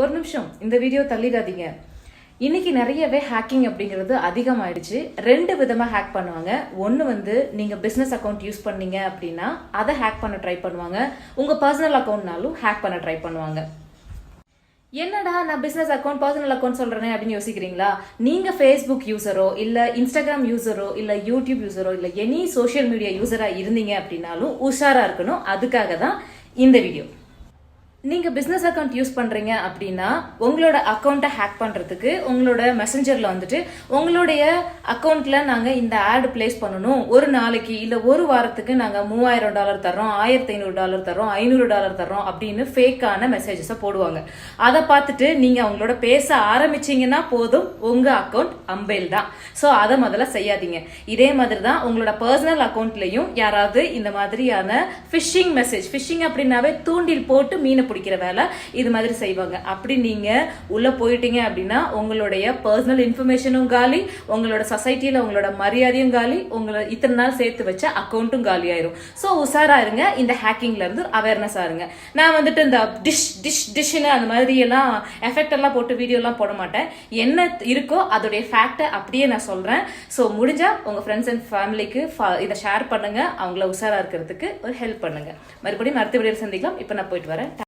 ஒரு நிமிஷம் இந்த வீடியோ தள்ளிடாதீங்க. இன்னைக்கு நிறையவே ஹேக்கிங் அப்படிங்கிறது அதிகமாயிடுச்சு. ரெண்டு விதமா ஹேக் பண்ணுவாங்க. ஒன்று வந்து நீங்க பிசினஸ் அக்கௌண்ட் யூஸ் பண்ணீங்க அப்படின்னா அதை ஹேக் பண்ண ட்ரை பண்ணுவாங்க. உங்க பர்சனல் அக்கௌண்ட்னாலும் ஹேக் பண்ண ட்ரை பண்ணுவாங்க. என்னடா நான் பிசினஸ் அக்கௌண்ட் பர்சனல் அக்கௌண்ட் சொல்றேனே அப்படின்னு யோசிக்கிறீங்களா? நீங்க ஃபேஸ்புக் யூசரோ இல்ல இன்ஸ்டாகிராம் யூசரோ இல்ல யூடியூப் யூசரோ இல்ல எனி சோஷியல் மீடியா யூசரா இருந்தீங்க அப்படின்னாலும் உஷாரா இருக்கணும். அதுக்காக தான் இந்த வீடியோ நீங்க பிசினஸ் அக்கௌண்ட் யூஸ் பண்றீங்க அப்படின்னா உங்களோட அக்கௌண்ட்டை ஹேக் பண்றதுக்கு உங்களோட மெசஞ்சர்ல வந்துட்டு உங்களுடைய அக்கௌண்ட்ல நாங்க இந்த ஆட் பிளேஸ் பண்ணணும். ஒரு நாளைக்கு இல்ல ஒரு வாரத்துக்கு நாங்க மூவாயிரம் டாலர் தரோம் ஆயிரத்தி ஐநூறு டாலர் தரோம் ஐநூறு டாலர் தரோம் அப்படின்னு ஃபேக்கான மெசேஜஸை போடுவாங்க. அதை பார்த்துட்டு நீங்க அவங்களோட பேச ஆரம்பிச்சீங்கன்னா போதும் உங்க அக்கௌண்ட் அம்பேல் தான். ஸோ அதை முதல்ல செய்யாதீங்க. இதே மாதிரி தான் உங்களோட பர்சனல் அக்கௌண்ட்லயும் யாராவது இந்த மாதிரியான ஃபிஷிங் மெசேஜ் ஃபிஷிங் அப்படின்னாவே தூண்டில் போட்டு மீனை பிடிக்கிற வேலை இது மாதிரி செய்வாங்க. அப்படி நீங்க உள்ள போயிட்டீங்க அப்படின்னா உங்களுடைய பர்சனல் இன்ஃபர்மேஷனும் காலி உங்களோட சொசைட்டில உங்களோட மரியாதையும் காலி உங்களை இத்தனை நாள் சேர்த்து வச்ச அக்கௌண்ட்டும் காலி ஆயிரும். ஸோ உஷாரா இருங்க. இந்த ஹேக்கிங்ல இருந்து அவேர்னஸ் ஆருங்க நான் வந்துட்டு இந்த டிஷ் டிஷ் டிஷ்னு அந்த மாதிரி எல்லாம் எஃபெக்ட் எல்லாம் போட்டு வீடியோ எல்லாம் போட மாட்டேன். என்ன இருக்கோ அதோடைய ஃபேக்டை அப்படியே நான் சொல்றேன். ஸோ முடிஞ்சா உங்க ஃப்ரெண்ட்ஸ் அண்ட் ஃபேமிலிக்கு இதை ஷேர் பண்ணுங்க. அவங்கள உஷாராக இருக்கிறதுக்கு ஒரு ஹெல்ப் பண்ணுங்க. மறுபடியும் அடுத்த வீடியோ சந்திக்கலாம். இப்போ நான் போயிட்டு வரேன்.